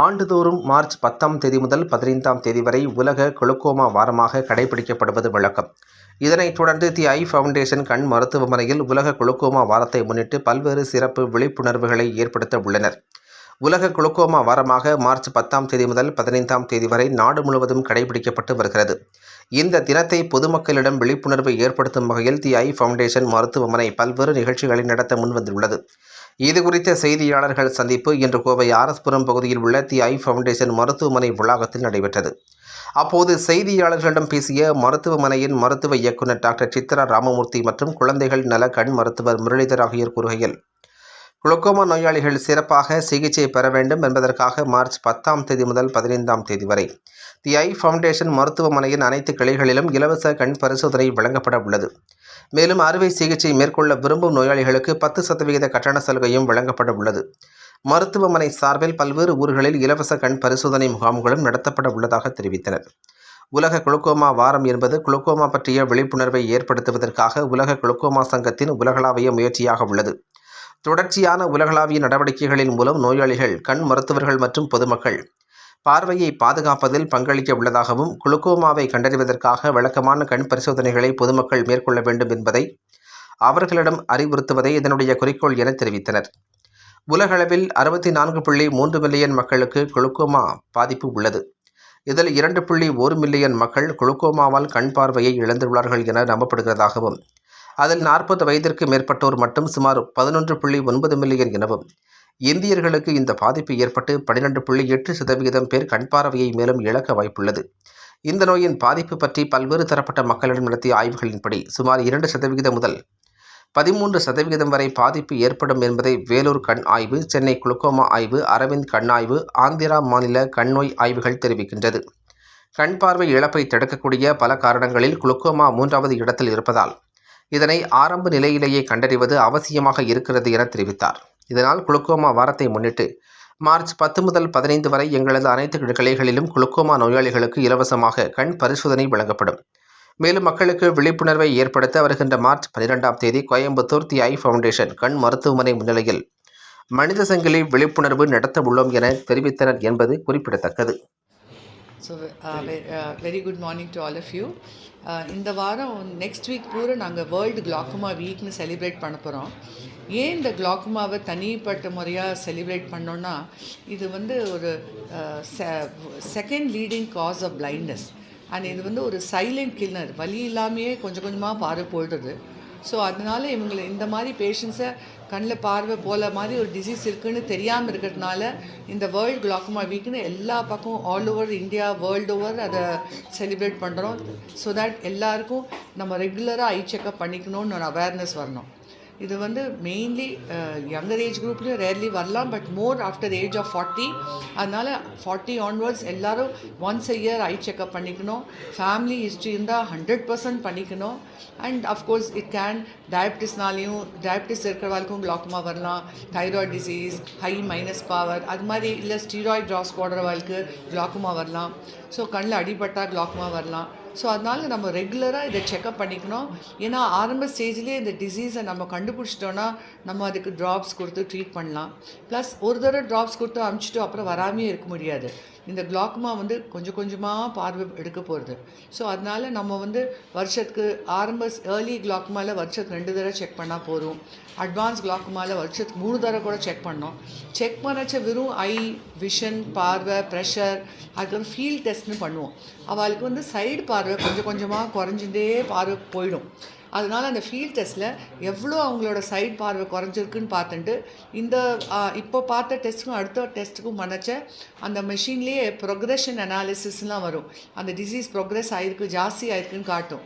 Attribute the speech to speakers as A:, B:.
A: ஆண்டுதோறும் மார்ச் பத்தாம் தேதி முதல் பதினைந்தாம் தேதி வரை உலக குளுக்கோமா வாரமாக கடைபிடிக்கப்படுவது வழக்கம். இதனைத் தொடர்ந்து தி ஐ ஃபவுண்டேஷன் கண் மருத்துவமனையில் உலக குளுக்கோமா வாரத்தை முன்னிட்டு பல்வேறு சிறப்பு விழிப்புணர்வுகளை ஏற்படுத்த உள்ளனர். உலக குளுக்கோமா வாரமாக மார்ச் பத்தாம் தேதி முதல் பதினைந்தாம் தேதி வரை நாடு முழுவதும் கடைபிடிக்கப்பட்டு வருகிறது. இந்த தினத்தை பொதுமக்களிடம் விழிப்புணர்வை ஏற்படுத்தும் வகையில் தி ஐ ஃபவுண்டேஷன் மருத்துவமனை பல்வேறு நிகழ்ச்சிகளை நடத்த முன்வந்துள்ளது. இது குறித்த செய்தியாளர்கள் சந்திப்பு இன்று கோவை ஆரஸ்புரம் பகுதியில் உள்ள தி ஐ ஃபவுண்டேஷன் மருத்துவமனை வளாகத்தில் நடைபெற்றது. அப்போது செய்தியாளர்களிடம் பேசிய மருத்துவமனையின் மருத்துவ இயக்குநர் டாக்டர் சித்ரா ராமமூர்த்தி மற்றும் குழந்தைகள் நல கண் மருத்துவர் முரளிதர் ஆகியோர் கூறுகையில் குளுக்கோமா நோயாளிகள் சிறப்பாக சிகிச்சை பெற வேண்டும் என்பதற்காக மார்ச் பத்தாம் தேதி முதல் பதினைந்தாம் தேதி வரை. தி ஐ ஃபவுண்டேஷன் மருத்துவமனையின் அனைத்து கிளைகளிலும் இலவச கண் பரிசோதனை வழங்கப்பட உள்ளது. மேலும் அறுவை சிகிச்சை மேற்கொள்ள விரும்பும் நோயாளிகளுக்கு பத்து சதவிகித கட்டண சலுகையும் வழங்கப்பட உள்ளது. மருத்துவமனை சார்பில் பல்வேறு ஊர்களில் இலவச கண் பரிசோதனை முகாம்களும் நடத்தப்பட உள்ளதாக தெரிவித்தனர். உலக குளுக்கோமா வாரம் என்பது குளுக்கோமா பற்றிய விழிப்புணர்வை ஏற்படுத்துவதற்காக உலக குளுக்கோமா சங்கத்தின் உலகளாவிய முயற்சியாக உள்ளது. தொடர்ச்சியான உலகளாவிய நடவடிக்கைகளின் மூலம் நோயாளிகள் கண் மருத்துவர்கள் மற்றும் பொதுமக்கள் பார்வையை பாதுகாப்பதில் பங்களிக்க உள்ளதாகவும் குளுக்கோமாவை கண்டறிவதற்காக வழக்கமான கண் பரிசோதனைகளை பொதுமக்கள் மேற்கொள்ள வேண்டும் என்பதை அவர்களிடம் அறிவுறுத்துவதே இதனுடைய குறிக்கோள் என தெரிவித்தனர். உலகளவில் அறுபத்தி நான்கு புள்ளி மூன்று மில்லியன் மக்களுக்கு குளுக்கோமா பாதிப்பு உள்ளது. இதில் இரண்டு புள்ளி ஒரு மில்லியன் மக்கள் குளுக்கோமாவால் கண் பார்வையை இழந்துள்ளார்கள் என நம்பப்படுகிறதாகவும் அதில் நாற்பது வயதிற்கு மேற்பட்டோர் மட்டும் சுமார் பதினொன்று புள்ளி ஒன்பது மில்லியன் எனவும் இந்தியர்களுக்கு இந்த பாதிப்பு ஏற்பட்டு பன்னிரெண்டு புள்ளி எட்டு சதவிகிதம் பேர் கண் பார்வையை மேலும் இழக்க வாய்ப்புள்ளது. இந்த நோயின் பாதிப்பு பற்றி பல்வேறு தரப்பட்ட மக்களிடம் நடத்திய ஆய்வுகளின்படி சுமார் இரண்டு சதவிகிதம் முதல் பதிமூன்று சதவிகிதம் வரை பாதிப்பு ஏற்படும் என்பதை வேலூர் கண் ஆய்வு சென்னை குளுக்கோமா ஆய்வு அரவிந்த் கண் ஆய்வு ஆந்திரா மாநில கண்நோய் ஆய்வுகள் தெரிவிக்கின்றது. கண் பார்வை இழப்பை தடுக்கக்கூடிய பல காரணங்களில் குளுக்கோமா மூன்றாவது இடத்தில் இருப்பதால் இதனை ஆரம்ப நிலையிலேயே கண்டறிவது அவசியமாக இருக்கிறது என தெரிவித்தார். இதனால் குளுக்கோமா வாரத்தை முன்னிட்டு மார்ச் பத்து முதல் பதினைந்து வரை எங்களது அனைத்து கிளைகளிலும் குளுக்கோமா நோயாளிகளுக்கு இலவசமாக கண் பரிசோதனை வழங்கப்படும். மேலும் மக்களுக்கு விழிப்புணர்வை ஏற்படுத்த வருகின்ற மார்ச் பன்னிரெண்டாம் தேதி கோயம்புத்தூர் தி ஐ ஃபவுண்டேஷன் கண் மருத்துவமனை முன்னிலையில் மனித சங்கிலி விழிப்புணர்வு நடத்த உள்ளோம் என தெரிவித்தனர் என்பது குறிப்பிடத்தக்கது.
B: So very good morning to all of you இந்த வாரம் நெக்ஸ்ட் வீக் பூரா நாங்கள் வேர்ல்டு கிளாக்குமா வீக்னு செலிப்ரேட் பண்ண போகிறோம் ஏன் இந்த கிளாக்குமாவை தனிப்பட்ட முறையாக செலிப்ரேட் பண்ணோன்னா இது வந்து ஒரு second leading cause of blindness and இது வந்து ஒரு சைலண்ட் கில்லர் வலி இல்லாமையே கொஞ்சம் கொஞ்சமாக பார்வை போயிடுது ஸோ அதனால இவங்களை இந்த மாதிரி பேஷண்ட்ஸை கண்ணில் பார்வை போல மாதிரி ஒரு டிசீஸ் இருக்குன்னு தெரியாமல் இருக்கிறதுனால இந்த வேர்ல்டு குளாக்குமா வீக்னு எல்லா பக்கம் all over India world over அதை செலிப்ரேட் பண்ணுறோம் ஸோ தட் எல்லாருக்கும் நம்ம ரெகுலராக ஐ செக்கப் பண்ணிக்கணும்னு ஒரு அவேர்னஸ் வரணும். இது வந்து மெயின்லி யங்கர் ஏஜ் குரூப்லேயும் ரேர்லி வரலாம் but more after age of forty அதனால் ஃபார்ட்டி ஆன்வர்ட்ஸ் எல்லோரும் once a year eye checkup பண்ணிக்கணும். ஃபேமிலி ஹிஸ்ட்ரி இருந்தால் ஹண்ட்ரட் பர்சன்ட் பண்ணிக்கணும். And of course it can டயபிட்டிஸ்னாலையும் diabetes இருக்கிறவங்களுக்கும் கிளாக்குமா வரலாம். Thyroid disease high minus power அது மாதிரி இல்லை ஸ்டீராய்ட் ட்ராப்ஸ் போடுறவங்களுக்கு கிளாக்குமா வரலாம். ஸோ கண்ணில் அடிபட்டால் கிளாக்குமா வரலாம். ஸோ அதனால் நம்ம ரெகுலராக இதை செக்கப் பண்ணிக்கணும். ஏன்னா ஆரம்ப ஸ்டேஜ்லேயே இந்த டிசீஸை நம்ம கண்டுபிடிச்சிட்டோன்னா நம்ம அதுக்கு ட்ராப்ஸ் கொடுத்து ட்ரீட் பண்ணலாம். ப்ளஸ் ஒரு தடவை ட்ராப்ஸ் கொடுத்து அமுச்சிட்டு அப்புறம் வராமே இருக்க முடியாது. இந்த கிளாக்மா வந்து கொஞ்சம் கொஞ்சமாக பார்வை எடுக்க போகிறது ஸோ அதனால் நம்ம வந்து வருஷத்துக்கு ஆரம்ப ஏர்லி கிளாக்மாவில் வருஷத்துக்கு ரெண்டு தடவை செக் பண்ணால் போதும். அட்வான்ஸ் கிளாக்மாவில் வருஷத்துக்கு மூணு தடவை கூட செக் பண்ணோம். செக் பண்ணச்ச வெறும் ஐ விஷன் பார்வை ப்ரெஷர் அதுக்கப்புறம் ஃபீல் டெஸ்ட்னு பண்ணுவோம். அவளுக்கு வந்து சைடு பார்வை பார்வை கொஞ்சம் கொஞ்சமாக குறைஞ்சிட்டே பார்வை போயிடும். அதனால் அந்த ஃபீல்ட் டெஸ்ட்டில் எவ்வளோ அவங்களோட சைட் பார்வை குறைஞ்சிருக்குன்னு பார்த்துட்டு இந்த இப்போ பார்த்த டெஸ்ட்டுக்கும் அடுத்த டெஸ்ட்டுக்கும் பண்ணச்ச அந்த மெஷின்லேயே ப்ரொக்ரெஷன் அனாலிசிஸ்லாம் வரும். அந்த டிசீஸ் ப்ரொக்ரெஸ் ஆகிருக்கு ஜாஸ்தி ஆயிருக்குன்னு காட்டும்.